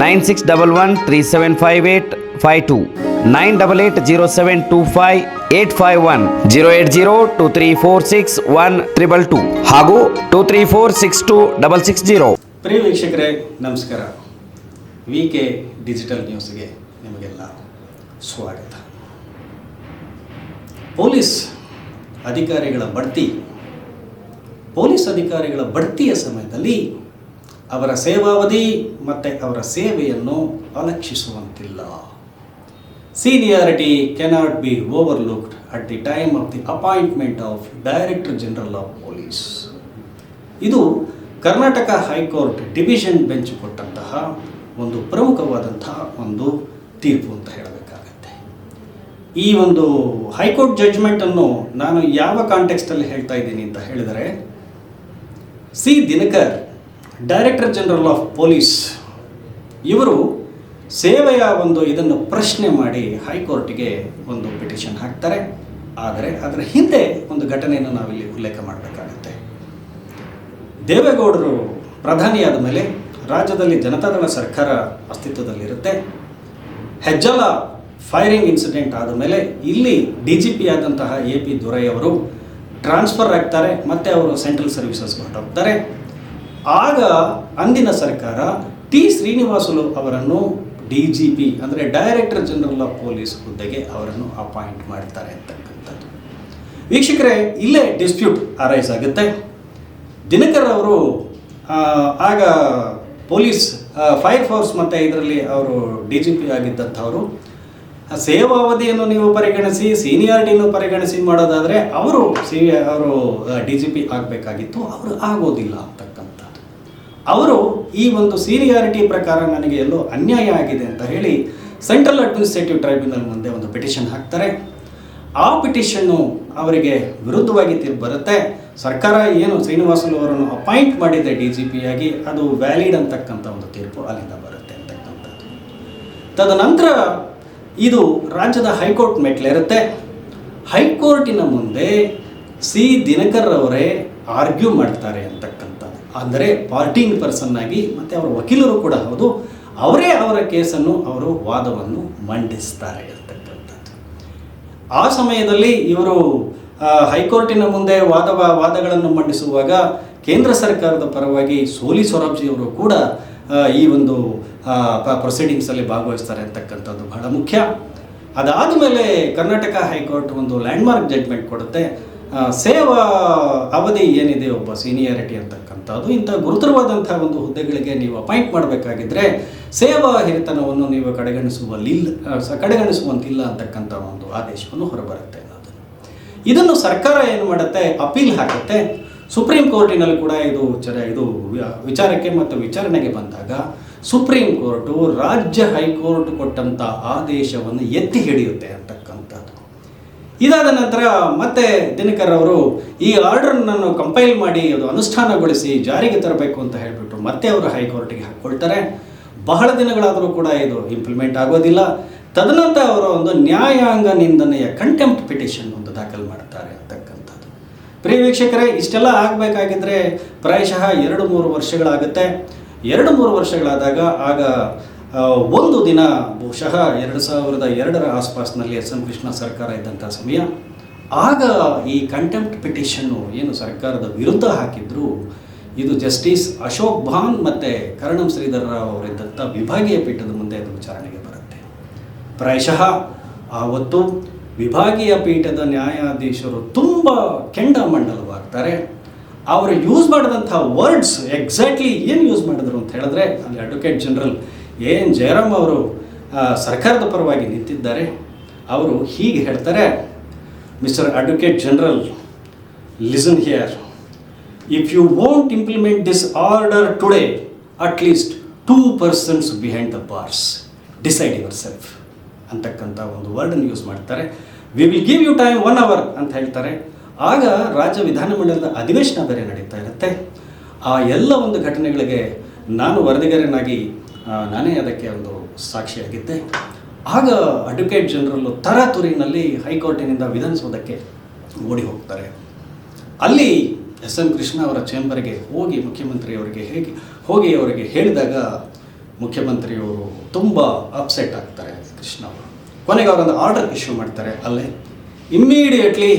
Nine six double one three seven five eight five two, nine double eight zero seven two five eight five one, zero eight zero two three four six one triple two ಹಾಗೂ two three four six two double six zero. ಪ್ರಿಯ ವೀಕ್ಷಕರೇ, ನಮಸ್ಕಾರ. V K digital ನ್ಯೂಸ್ಗೆ ನಿಮಗೆಲ್ಲ ಸ್ವಾಗತ. Police ಅಧಿಕಾರಿಗಳ ಬಡ್ತಿ, police ಅಧಿಕಾರಿಗಳ ಬಡ್ತಿಯ ಸಮಯದಲ್ಲಿ ಅವರ ಸೇವಾವಧಿ ಮತ್ತು ಅವರ ಸೇವೆಯನ್ನು ಅಲಕ್ಷಿಸುವಂತಿಲ್ಲ. Seniority cannot be overlooked at the time of the appointment of director general of police ಇದು ಕರ್ನಾಟಕ ಹೈಕೋರ್ಟ್ ಡಿವಿಷನ್ ಬೆಂಚ್ ಕೊಟ್ಟಂತಹ ಒಂದು ಪ್ರಮುಖವಾದಂತಹ ಒಂದು ತೀರ್ಪು ಅಂತ ಹೇಳಬೇಕಾಗತ್ತೆ. ಈ ಒಂದು ಹೈಕೋರ್ಟ್ ಜಡ್ಜ್ಮೆಂಟನ್ನು ನಾನು ಯಾವ ಕಾಂಟೆಕ್ಸ್ಟಲ್ಲಿ ಹೇಳ್ತಾ ಇದ್ದೀನಿ ಅಂತ ಹೇಳಿದರೆ, C. Dinakar director general of police ಇವರು ಸೇವೆಯ ಒಂದು ಇದನ್ನು ಪ್ರಶ್ನೆ ಮಾಡಿ ಹೈಕೋರ್ಟ್ಗೆ ಒಂದು ಪಿಟಿಷನ್ ಹಾಕ್ತಾರೆ. ಆದರೆ ಅದರ ಹಿಂದೆ ಒಂದು ಘಟನೆಯನ್ನು ನಾವಿಲ್ಲಿ ಉಲ್ಲೇಖ ಮಾಡಬೇಕಾಗುತ್ತೆ. ದೇವೇಗೌಡರು ಪ್ರಧಾನಿಯಾದ ಮೇಲೆ ರಾಜ್ಯದಲ್ಲಿ ಜನತಾದಳ ಸರ್ಕಾರ ಅಸ್ತಿತ್ವದಲ್ಲಿರುತ್ತೆ. ಹೆಜ್ಜಲ ಫೈರಿಂಗ್ ಇನ್ಸಿಡೆಂಟ್ ಆದ ಮೇಲೆ ಇಲ್ಲಿ ಡಿ ಜಿ ಪಿ ಆದಂತಹ ಎ ಪಿ ದೊರೈಯವರು ಟ್ರಾನ್ಸ್ಫರ್ ಆಗ್ತಾರೆ. ಮತ್ತು ಅವರು ಸೆಂಟ್ರಲ್ ಸರ್ವಿಸಸ್ ಹೊರಟೋಗ್ತಾರೆ. ಆಗ ಅಂದಿನ ಸರ್ಕಾರ ಟಿ ಶ್ರೀನಿವಾಸುಲು ಅವರನ್ನು ಡಿ ಜಿ ಪಿ ಅಂದರೆ ಡೈರೆಕ್ಟರ್ ಜನರಲ್ ಆಫ್ ಪೊಲೀಸ್ ಹುದ್ದೆಗೆ ಅವರನ್ನು ಅಪಾಯಿಂಟ್ ಮಾಡ್ತಾರೆ ಅಂತಕ್ಕಂಥದ್ದು. ವೀಕ್ಷಕರೇ, ಇಲ್ಲೇ ಡಿಸ್ಪ್ಯೂಟ್ ಅರೈಸ್ ಆಗುತ್ತೆ. ದಿನಕರ್ ಅವರು ಆಗ ಪೊಲೀಸ್ ಫೈರ್ ಫೋರ್ಸ್ ಮತ್ತು ಇದರಲ್ಲಿ ಅವರು ಡಿ ಜಿ ಪಿ ಆಗಿದ್ದಂಥವರು ಸೇವಾ ಅವಧಿಯನ್ನು ನೀವು ಪರಿಗಣಿಸಿ ಸೀನಿಯಾರಿಟಿಯನ್ನು ಪರಿಗಣಿಸಿ ಮಾಡೋದಾದರೆ ಅವರು ಸಿ, ಅವರು ಡಿ ಜಿ ಪಿ ಆಗಬೇಕಾಗಿತ್ತು, ಅವರು ಆಗೋದಿಲ್ಲ ಅಂತಕ್ಕಂಥದ್ದು ಅವರು ಈ ಒಂದು ಸೀರಿಯಾರಿಟಿ ಪ್ರಕಾರ ನನಗೆ ಎಲ್ಲೋ ಅನ್ಯಾಯ ಆಗಿದೆ ಅಂತ ಹೇಳಿ ಸೆಂಟ್ರಲ್ ಅಡ್ಮಿನಿಸ್ಟ್ರೇಟಿವ್ ಟ್ರೈಬ್ಯುನಲ್ ಮುಂದೆ ಒಂದು ಪಿಟಿಷನ್ ಹಾಕ್ತಾರೆ. ಆ ಪಿಟಿಷನ್ನು ಅವರಿಗೆ ವಿರುದ್ಧವಾಗಿ ಬರುತ್ತೆ. ಸರ್ಕಾರ ಏನು ಶ್ರೀನಿವಾಸುಲು ಅವರನ್ನು ಅಪಾಯಿಂಟ್ ಮಾಡಿದೆ ಡಿ ಜಿ ಪಿ ಆಗಿ ಅದು ವ್ಯಾಲಿಡ್ ಅಂತಕ್ಕಂಥ ಒಂದು ತೀರ್ಪು ಅಲ್ಲಿಂದ ಬರುತ್ತೆ ಅಂತಕ್ಕಂಥದ್ದು. ತದನಂತರ ಇದು ರಾಜ್ಯದ ಹೈಕೋರ್ಟ್ ಮೆಟ್ಲೇರುತ್ತೆ ಹೈಕೋರ್ಟಿನ ಮುಂದೆ ಸಿ ದಿನಕರ್ ಅವರೇ ಆರ್ಗ್ಯೂ ಮಾಡ್ತಾರೆ ಅಂತಕ್ಕಂಥದ್ದು. ಅಂದರೆ ಪಾರ್ಟಿಂಗ್ ಪರ್ಸನ್ ಆಗಿ ಮತ್ತು ಅವರ ವಕೀಲರು ಕೂಡ ಹೌದು, ಅವರೇ ಅವರ ಕೇಸನ್ನು ಅವರು ವಾದವನ್ನು ಮಂಡಿಸ್ತಾರೆ ಅಂತಕ್ಕಂಥದ್ದು. ಆ ಸಮಯದಲ್ಲಿ ಇವರು ಹೈಕೋರ್ಟಿನ ಮುಂದೆ ವಾದ, ವಾದಗಳನ್ನು ಮಂಡಿಸುವಾಗ ಕೇಂದ್ರ ಸರ್ಕಾರದ ಪರವಾಗಿ ಸೋಲಿ ಸೊರಾಬ್ಜಿಯವರು ಕೂಡ ಈ ಒಂದು ಪ್ರೊಸೀಡಿಂಗ್ಸಲ್ಲಿ ಭಾಗವಹಿಸ್ತಾರೆ ಅಂತಕ್ಕಂಥದ್ದು ಬಹಳ ಮುಖ್ಯ. ಅದಾದ ಮೇಲೆ ಕರ್ನಾಟಕ ಹೈಕೋರ್ಟ್ ಒಂದು ಲ್ಯಾಂಡ್ಮಾರ್ಕ್ ಜಡ್ಜ್ಮೆಂಟ್ ಕೊಡುತ್ತೆ. ಸೇವಾ ಅವಧಿ ಏನಿದೆ ಒಬ್ಬ ಸೀನಿಯಾರಿಟಿ ಅಂತಕ್ಕಂಥದ್ದು, ಇಂಥ ಗುರುತರವಾದಂಥ ಒಂದು ಹುದ್ದೆಗಳಿಗೆ ನೀವು ಅಪಾಯಿಂಟ್ ಮಾಡಬೇಕಾಗಿದ್ದರೆ ಸೇವಾ ಹಿರಿತನವನ್ನು ನೀವು ಕಡೆಗಣಿಸುವಲ್ಲಿಲ್ಲ ಕಡೆಗಣಿಸುವಂತಿಲ್ಲ ಅಂತಕ್ಕಂಥ ಒಂದು ಆದೇಶವನ್ನು ಹೊರಬರುತ್ತೆ ಅನ್ನೋದು. ಇದನ್ನು ಸರ್ಕಾರ ಏನು ಮಾಡುತ್ತೆ? ಅಪೀಲ್ ಹಾಕುತ್ತೆ. ಸುಪ್ರೀಂ ಕೋರ್ಟಿನಲ್ಲಿ ಕೂಡ ಇದು ಚರ, ಇದು ವಿಚಾರಕ್ಕೆ ಮತ್ತು ವಿಚಾರಣೆಗೆ ಬಂದಾಗ ಸುಪ್ರೀಂ ಕೋರ್ಟು ರಾಜ್ಯ ಹೈಕೋರ್ಟ್ ಕೊಟ್ಟಂಥ ಆದೇಶವನ್ನು ಎತ್ತಿ ಹಿಡಿಯುತ್ತೆ ಅಂತಕ್ಕಂಥದ್ದು ಇದಾದ ನಂತರ ಮತ್ತೆ ದಿನಕರ್ ಅವರು ಈ ಆರ್ಡರ್ನನ್ನು ಕಂಪೈಲ್ ಮಾಡಿ ಅದು ಅನುಷ್ಠಾನಗೊಳಿಸಿ ಜಾರಿಗೆ ತರಬೇಕು ಅಂತ ಹೇಳಿಬಿಟ್ಟು ಮತ್ತೆ ಅವರು ಹೈಕೋರ್ಟಿಗೆ ಹಾಕ್ಕೊಳ್ತಾರೆ ಬಹಳ ದಿನಗಳಾದರೂ ಕೂಡ ಇದು ಇಂಪ್ಲಿಮೆಂಟ್ ಆಗೋದಿಲ್ಲ. ತದನಂತರ ಅವರು ಒಂದು ನ್ಯಾಯಾಂಗ ನಿಂದನೆಯ ಕಂಟೆಂಪ್ಟ್ ಪಿಟಿಷನ್ ಒಂದು ದಾಖಲು ಮಾಡ್ತಾರೆ ಅಂತಕ್ಕಂಥದ್ದು. ಪ್ರಿಯ ವೀಕ್ಷಕರೇ, ಇಷ್ಟೆಲ್ಲ ಆಗಬೇಕಾಗಿದ್ದರೆ ಪ್ರಾಯಶಃ ಎರಡು ಮೂರು ವರ್ಷಗಳಾಗುತ್ತೆ. ಎರಡು ಮೂರು ವರ್ಷಗಳಾದಾಗ ಆಗ ಒಂದು ದಿನ ಬಹುಶಃ ಎರಡು ಸಾವಿರದ ಎರಡರ ಆಸ್ಪಾಸ್ನಲ್ಲಿ ಎಸ್ ಎಂ ಕೃಷ್ಣ ಸರ್ಕಾರ ಇದ್ದಂಥ ಸಮಯ. ಆಗ ಈ ಕಂಟೆಂಪ್ಟ್ ಪಿಟಿಷನ್ನು ಏನು ಸರ್ಕಾರದ ವಿರುದ್ಧ ಹಾಕಿದ್ರು, ಇದು ಜಸ್ಟಿಸ್ ಅಶೋಕ್ ಭಾನ್ ಮತ್ತು ಕರಣಂ ಶ್ರೀಧರ್ ರಾವ್ ಅವರಿದ್ದಂಥ ವಿಭಾಗೀಯ ಪೀಠದ ಮುಂದೆ ಅದು ವಿಚಾರಣೆಗೆ ಬರುತ್ತೆ. ಪ್ರಾಯಶಃ ಆವತ್ತು ವಿಭಾಗೀಯ ಪೀಠದ ನ್ಯಾಯಾಧೀಶರು ತುಂಬ ಕೆಂಡಾಮಂಡಲವಾಗ್ತಾರೆ ಅವರು ಯೂಸ್ ಮಾಡಿದಂಥ ವರ್ಡ್ಸ್ ಎಕ್ಸಾಕ್ಟ್ಲಿ ಏನು ಯೂಸ್ ಮಾಡಿದ್ರು ಅಂತ ಹೇಳಿದ್ರೆ, ಅಲ್ಲಿ ಅಡ್ವೊಕೇಟ್ ಜನರಲ್ ಎನ್ ಜಯರಾಮ್ ಅವರು ಸರ್ಕಾರದ ಪರವಾಗಿ ನಿಂತಿದ್ದಾರೆ, ಅವರು ಹೀಗೆ ಹೇಳ್ತಾರೆ mister advocate general listen here if you won't implement this order today at least two persons behind the bars decide yourself ಅಂತಕ್ಕಂಥ ಒಂದು ವರ್ಡನ್ನು ಯೂಸ್ ಮಾಡ್ತಾರೆ. We will give you time one hour ಅಂತ ಹೇಳ್ತಾರೆ. ಆಗ ರಾಜ್ಯ ವಿಧಾನಮಂಡಲದ ಅಧಿವೇಶನ ಬೇರೆ ನಡೀತಾ ಇರುತ್ತೆ. ಆ ಎಲ್ಲ ಒಂದು ಘಟನೆಗಳಿಗೆ ನಾನು ವರದಿಗಾರನಾಗಿ ನಾನೇ ಅದಕ್ಕೆ ಒಂದು ಸಾಕ್ಷಿಯಾಗಿದ್ದೆ. ಆಗ ಅಡ್ವೊಕೇಟ್ ಜನರಲ್ಲು ತರಾತುರಿನಲ್ಲಿ ಹೈಕೋರ್ಟಿನಿಂದ ವಿಧಾನಸೌಧಕ್ಕೆ ಓಡಿ ಹೋಗ್ತಾರೆ. ಅಲ್ಲಿ ಎಸ್ ಎಂ ಕೃಷ್ಣ ಅವರ ಚೇಂಬರ್ಗೆ ಹೋಗಿ ಮುಖ್ಯಮಂತ್ರಿಯವರಿಗೆ ಹೇಗೆ, ಹೋಗಿ ಅವರಿಗೆ ಹೇಳಿದಾಗ ಮುಖ್ಯಮಂತ್ರಿಯವರು ತುಂಬ ಅಪ್ಸೆಟ್ ಆಗ್ತಾರೆ ಕೃಷ್ಣ ಅವರು. ಕೊನೆಗೆ ಅವರೊಂದು ಆರ್ಡರ್ ಇಶ್ಯೂ ಮಾಡ್ತಾರೆ ಅಲ್ಲೇ. ಇಮ್ಮಿಡಿಯೇಟ್ಲಿ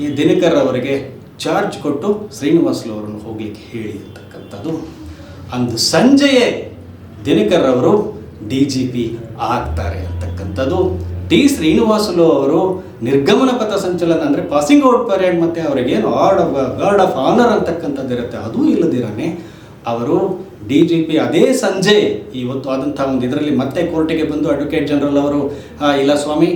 ಈ ದಿನಕರ್ ಅವರಿಗೆ ಚಾರ್ಜ್ ಕೊಟ್ಟು ಶ್ರೀನಿವಾಸ್ಲು ಅವರನ್ನು ಹೋಗ್ಲಿಕ್ಕೆ ಹೇಳಿ ಅಂತಕ್ಕಂಥದ್ದು. ಅಂದು ಸಂಜೆಯೇ ದಿನಕರ್ ಅವರು ಡಿ ಜಿ ಪಿ ಆಗ್ತಾರೆ ಅಂತಕ್ಕಂಥದ್ದು. ಟಿ ಶ್ರೀನಿವಾಸುಲು ಅವರು ನಿರ್ಗಮನ ಪಥ ಸಂಚಲನ ಅಂದರೆ ಪಾಸಿಂಗ್ ಔಟ್ ಪರೇಡ್ ಮತ್ತು ಅವರಿಗೇನು guard of guard of honour ಅಂತಕ್ಕಂಥದ್ದು ಇರುತ್ತೆ ಅದೂ ಇಲ್ಲದಿರನೆ ಅವರು ಡಿ ಜಿ ಪಿ ಅದೇ ಸಂಜೆ ಇವತ್ತು ಆದಂಥ ಒಂದು ಇದರಲ್ಲಿ ಮತ್ತೆ ಕೋರ್ಟಿಗೆ ಬಂದು ಅಡ್ವೊಕೇಟ್ ಜನರಲ್ ಅವರು "ಆ, ಇಲ್ಲ ಸ್ವಾಮಿ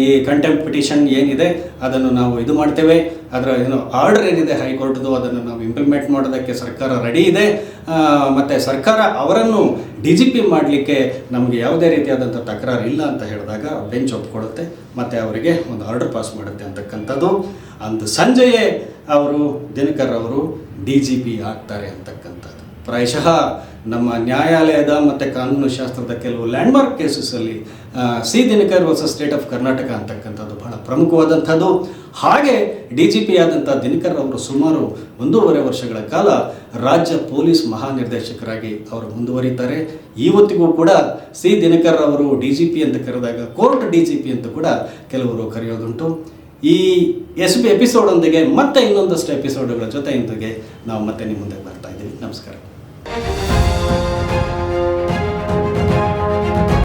ಈ ಕಂಟೆಂಪ್ ಪಿಟಿಷನ್ ಏನಿದೆ ಅದನ್ನು ನಾವು ಇದು ಮಾಡ್ತೇವೆ. ಅದರ ಏನು ಆರ್ಡರ್ ಏನಿದೆ ಹೈಕೋರ್ಟ್ದು ಅದನ್ನು ನಾವು ಇಂಪ್ಲಿಮೆಂಟ್ ಮಾಡೋದಕ್ಕೆ ಸರ್ಕಾರ ರೆಡಿ ಇದೆ. ಮತ್ತು ಮತ್ತೆ ಸರ್ಕಾರ ಅವರನ್ನು ಡಿ ಜಿ ಪಿ ಮಾಡಲಿಕ್ಕೆ ನಮಗೆ ಯಾವುದೇ ರೀತಿಯಾದಂಥ ತಕರಾರು ಇಲ್ಲ ಅಂತ ಹೇಳಿದಾಗ ಬೆಂಚ್ ಒಪ್ಕೊಳ್ಳುತ್ತೆ ಮತ್ತು ಅವರಿಗೆ ಒಂದು ಆರ್ಡರ್ ಪಾಸ್ ಮಾಡುತ್ತೆ ಅಂತಕ್ಕಂಥದ್ದು. ಅಂದು ಸಂಜೆಯೇ ಅವರು, ದಿನಕರ್ ಅವರು ಡಿ ಜಿ ಪಿ ಆಗ್ತಾರೆ ಅಂತಕ್ಕಂಥದ್ದು. ಪ್ರಾಯಶಃ ನಮ್ಮ ನ್ಯಾಯಾಲಯದ ಮತ್ತು ಕಾನೂನು ಶಾಸ್ತ್ರದ ಕೆಲವು landmark ಕೇಸಸ್ಸಲ್ಲಿ C Dinakar versus state of Karnataka ಅಂತಕ್ಕಂಥದ್ದು ಬಹಳ ಪ್ರಮುಖವಾದಂಥದ್ದು. ಹಾಗೆ ಡಿ ಜಿ ಪಿ ಆದಂಥ ದಿನಕರ್ ಅವರು ಸುಮಾರು ಒಂದೂವರೆ ವರ್ಷಗಳ ಕಾಲ ರಾಜ್ಯ ಪೊಲೀಸ್ ಮಹಾನಿರ್ದೇಶಕರಾಗಿ ಅವರು ಮುಂದುವರಿತಾರೆ. ಇವತ್ತಿಗೂ ಕೂಡ ಸಿ ದಿನಕರ್ ಅವರು ಡಿ ಜಿ ಪಿ ಅಂತ ಕರೆದಾಗ, ಕೋರ್ಟ್ ಡಿ ಜಿ ಪಿ ಅಂತ ಕೂಡ ಕೆಲವರು ಕರೆಯೋದುಂಟು. ಈ ಎಸ್ ಬಿ ಎಪಿಸೋಡೊಂದಿಗೆ ಮತ್ತೆ ಇನ್ನೊಂದಷ್ಟು ಎಪಿಸೋಡ್ಗಳ ಜೊತೆಯೊಂದಿಗೆ ನಾವು ಮತ್ತೆ ನಿಮ್ಮ ಮುಂದೆ ಬರ್ತಾ ಇದ್ದೀವಿ. ನಮಸ್ಕಾರ.